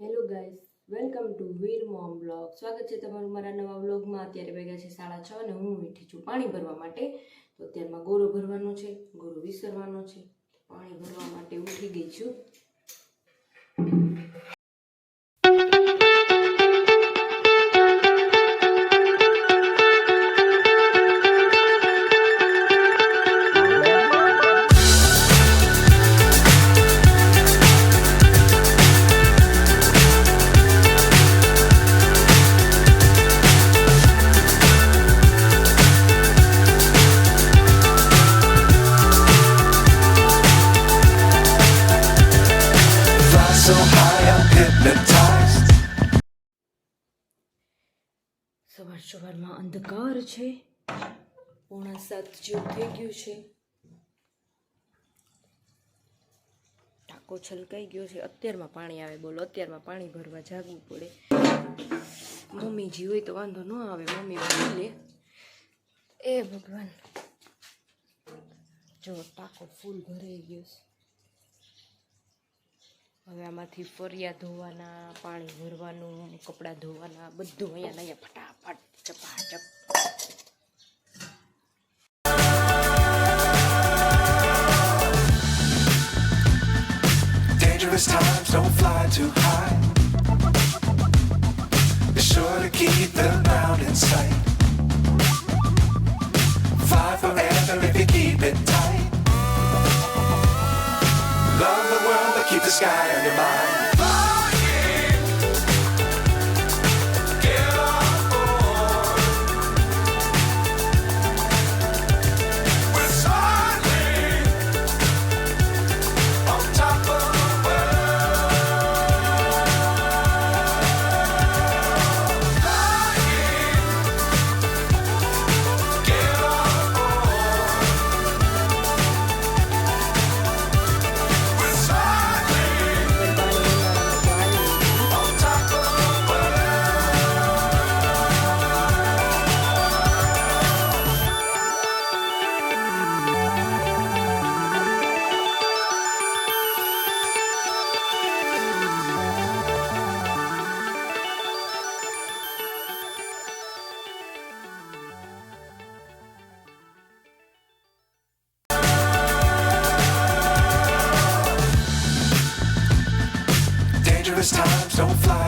Hello guys welcome to Veer mom blog સ્વાગત છે તમારું મારા નવા બ્લોગમાં અત્યારે ભેગા છે સાડા છ અને હું મીઠી છું પાણી ભરવા માટે. તો અત્યારમાં ગોરો ભરવાનો છે, ગોરો વિસરવાનો છે. પાણી ભરવા માટે ઉઠી ગઈ છું. So high, I'm hypnotized. સવાર સવારમાં અંધકાર છે. પોણા સાત જેવું થઈ ગયું છે. ટાંકો છલકાઈ ગયો છે. અત્યારમાં પાણી આવે. બોલો અત્યારમાં પાણી ભરવા જાગવું પડે. મમ્મીજી હોય તો વાંધો ન આવે. મમ્મી લે. એ ભગવાન. જો ટાંકો ફૂલ ભરાઈ ગયો છે. હવે આમાંથી ફરિયા ધોવાના પાણી ભરવાનું કપડાં ધોવાના બધું અહીંયા અહીંયા ફટાફટ ચપાચપ Dangerous times, don't fly too high. Be sure to keep the ground in sight. Fly forever if you keep it tight. Love the world, but keep the sky on your mind.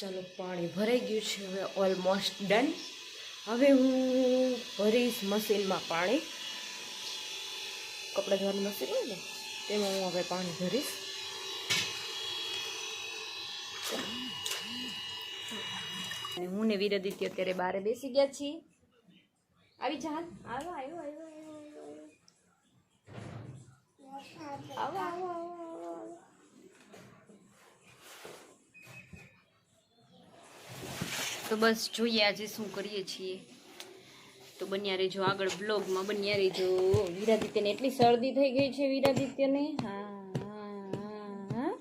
ચાલો, પાણી ભરાઈ ગયું છે, હવે almost done હવે હું ભરીશ મશીનમાં પાણી. કપડાં ધોવાની મશીન હોય ને, તેમાં હું હવે પાણી ભરીશ. અને હું ને વીરદિત્ય અત્યારે બારે બેસી ગયા છીએ. આવી જાન આવો આવ્યો આવ્યો આવ્યો આવ્યો આવો. આવો આવો આવો. તો બસ જોઈએ આજે શું કરીએ છીએ. તો બન્યા રહેજો આગળ બ્લોગમાં બન્યા રહેજો. વિરાદિત્યને એટલી શરદી થઈ ગઈ છે વિરાદિત્યને. હા હા હા. હા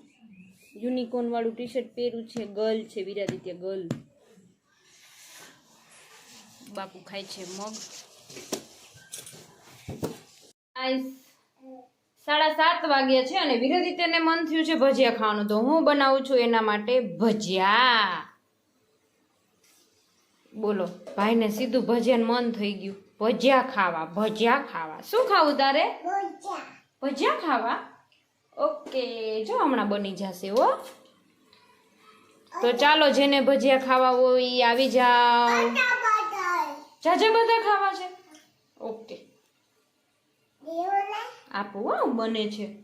યુનિકોર્ન વાળું ટી શર્ટ પહેર્યું છે ગર્લ છે વિરાદિત્ય ગર્લ બાપુ ખાય છે મગ. સાડા સાત વાગ્યા છે અને વિરાદિત્યને મન થયું છે ભજીયા ખાવાનું. તો હું બનાવું છું એના માટે ભજીયા. બોલો ભાઈને સીધું ભજન મન થઈ ગયું. ભજીયા ખાવા ભજીયા ખાવા. શું ખાવું તારે? ભજીયા. ખાવા? ઓકે જો હમણાં બની જશે હો. તો ચાલો જેને ભજીયા ખાવા હોય આવી જાઓ. જાજે બધા ખાવા છે. ઓકે. આપું હા બને છે.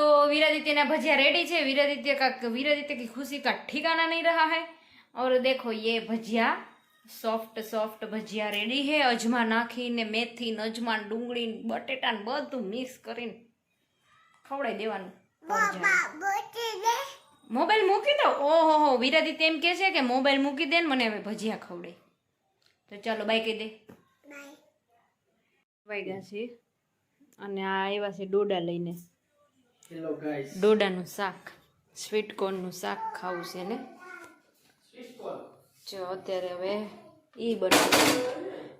तो वीरादित्य ना भजिया रेडी છે वीरादित्य का वीरादित्य की खुशी का ठिकाना नहीं रहा है और देखो ये bhajia soft soft bhajia ready છે અજમા નાખીને મેથી ને અજમા ને ડુંગળી ને બટેટા ને બધું મિક્સ કરીને ખવડાવી દેવાનું મોબાઈલ મૂકી દો ઓહો હો વિરાદિત્ય એમ કે છે કે મોબાઈલ મૂકી દે ને મને હવે ભજીયા ખવડે તો ચાલો બાય કહી દે વાગ્યા છે અને આ આવ્યા છે ડોડા લઈને હેલો ગાઈસ ડોડાનું શાક સ્વીટ કોર્નનું શાક ખાવું છે ને? જો અત્યારે હવે એ બનાવ્યું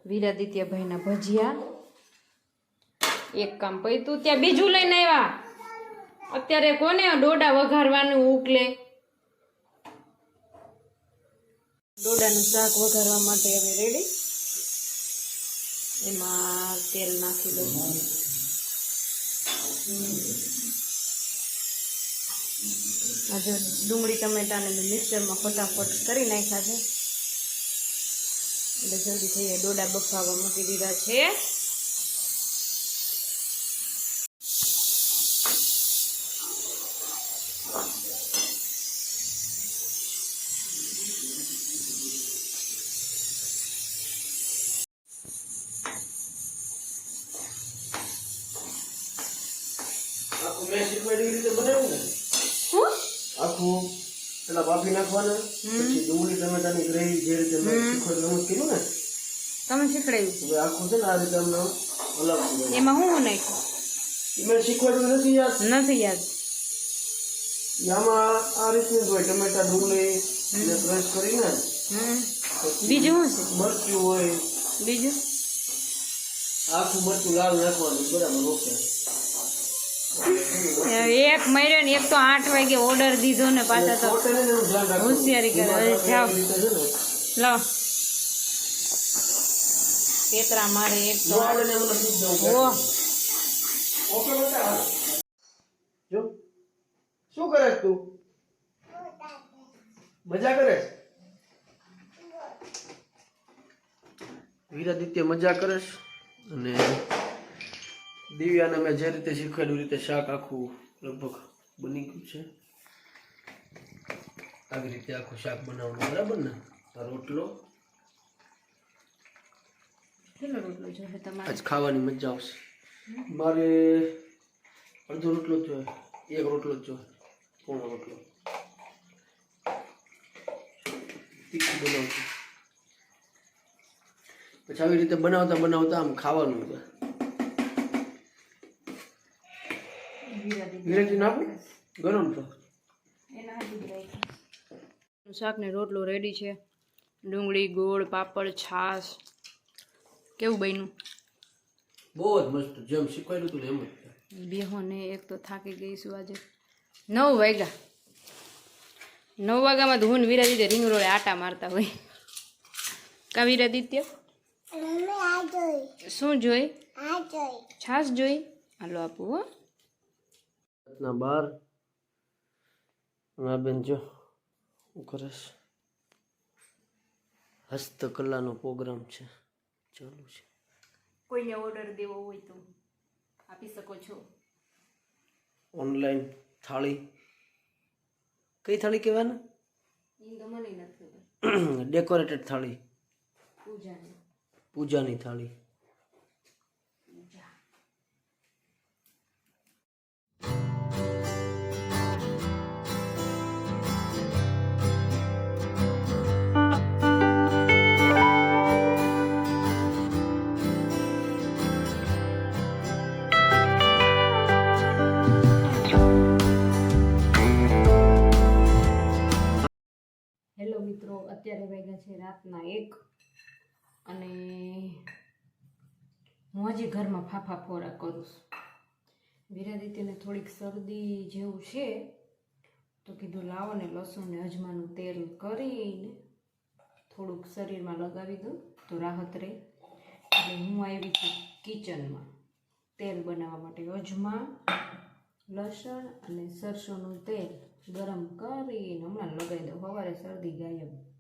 વિરાદિત્યભાઈના ભજીયા. એક કામ પૈતું ત્યાં બીજું લઈને આવ્યા. અત્યારે કોને ડોડા વઘારવાનું ઉકલે? ડોડાનું શાક વઘારવા માટે હવે રેડી એમાં તેલ નાખી દઉં. આજે ડુંગળી ટમેટાને મિક્સરમાં ફટાફટ કરી નાખ્યા છે. એટલે જલ્દી થઈ જાય. ડોડા બફાવા મૂકી દીધા છે. મેં શીખવાડી રીતે બનાવ્યું ને? આખું પેલા બાફી નાખવાના પછી ડુંગળી ટમેટાની ગ્રેવી જે રીતે મેં કર્યું ને? તમે શીખડાયું હવે આખું છે ને આ રીતે અમને અલગ એમાં હું નાખ્યું મેં શીખવાડ્યું નથી યાદ. નથી યાદ. આમાં આ રીતનું હોય ટમેટા ડુંગળી ને ક્રશ કરીને. બીજું શું મરચું હોય. બીજું? આખું મરચું લાલ નાખવાનું બરાબર ઓકે. એક મર્યો ને એક તો આઠ વાગે ઓર્ડર દીધો ને પાછા તો. હોશિયારી કરે. જાઓ. લો. છે પેતરા મારે એક તો શું કરે તું? મજા કરે વીરાદિત્ય મજા કરે અને દિવ્યાને મેં જે રીતે શીખવાડ્યું રીતે શાક આખું લગભગ બની ગયું છે. આવી રીતે આખું શાક બનાવવાનું બરાબર ને? આ રોટલો. આજ ખાવાની મજા આવશે. મારે અડધો રોટલો જ જોઈએ એક રોટલો જ જોઈએ પૂર્ણ રોટલો. તીખું બનાવું પછી આવી રીતે બનાવતા બનાવતા આમ ખાવાનું છે વિરાજી નાખું. ગરમ તો શાક ને રોટલો રેડી છે. ડુંગળી ગોળ પાપડ છાશ. કેવું બન્યું? બહુ જ મસ્ત. જેમ શીખવાયું હતું એમ જ છે. બેહો ને એક તો થાકી ગઈશું આજે. નવ વાગ્યા. નવ વાગ્યામાં ધૂન વિરાદિત્ય રિંગ રોડે આટા મારતા હોય. કા વિરાદિત્ય શું જોઈ. છાશ જોઈ? હાલો આપું હો. રાતના બાર. આ બેન જો. હું કરે હસ્તકલાનો પ્રોગ્રામ છે. ચાલુ છે. કોઈને ઓર્ડર દેવો હોય તો આપી શકો છો. ઓનલાઈન થાળી. કઈ થાળી કહેવાય એ તો મને નથી. ને ડેકોરેટેડ થાળી. પૂજાની. પૂજાની થાળી. છે રાતના એક. અને હું હજી ઘરમાં ફાફા ફોરા કરું છું. વિરાદિત્યને થોડીક શરદી જેવું છે તો કીધું લાવો ને લસણ ને અજમાનું તેલ કરીને થોડુંક શરીરમાં લગાવી દઉં તો રાહત રહે. એટલે હું આવી છું કિચનમાં. તેલ બનાવવા માટે અજમા, લસણ અને સરસોનું તેલ ગરમ કરીને હમણાં લગાવી દઉં. સવારે શરદી ગાયબ.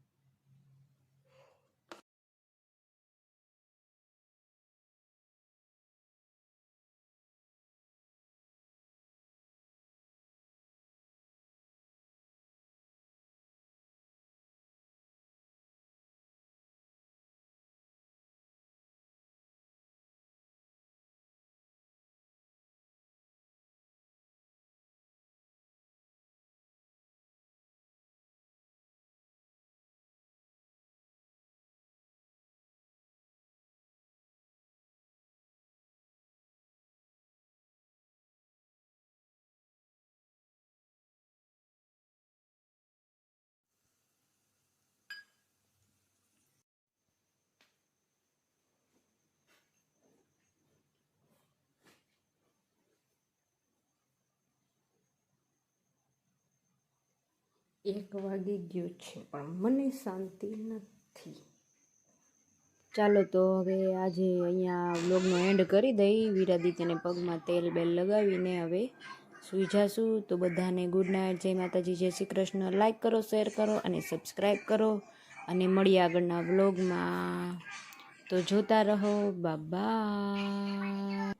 એક વાગી ગયો છે, પણ મને શાંતિ નથી. ચાલો તો હવે આજે અહીંયા બ્લોગનો એન્ડ કરી દઈ. વિરાદિત્યને પગમાં તેલ બેલ લગાવીને હવે સૂઈ જાશું. તો બધાને ગુડ નાઇટ જય માતાજી. જય શ્રી કૃષ્ણ. લાઈક કરો શેર કરો અને સબસ્ક્રાઈબ કરો. અને મળીએ આગળના બ્લોગમાં તો જોતા રહો. બાબા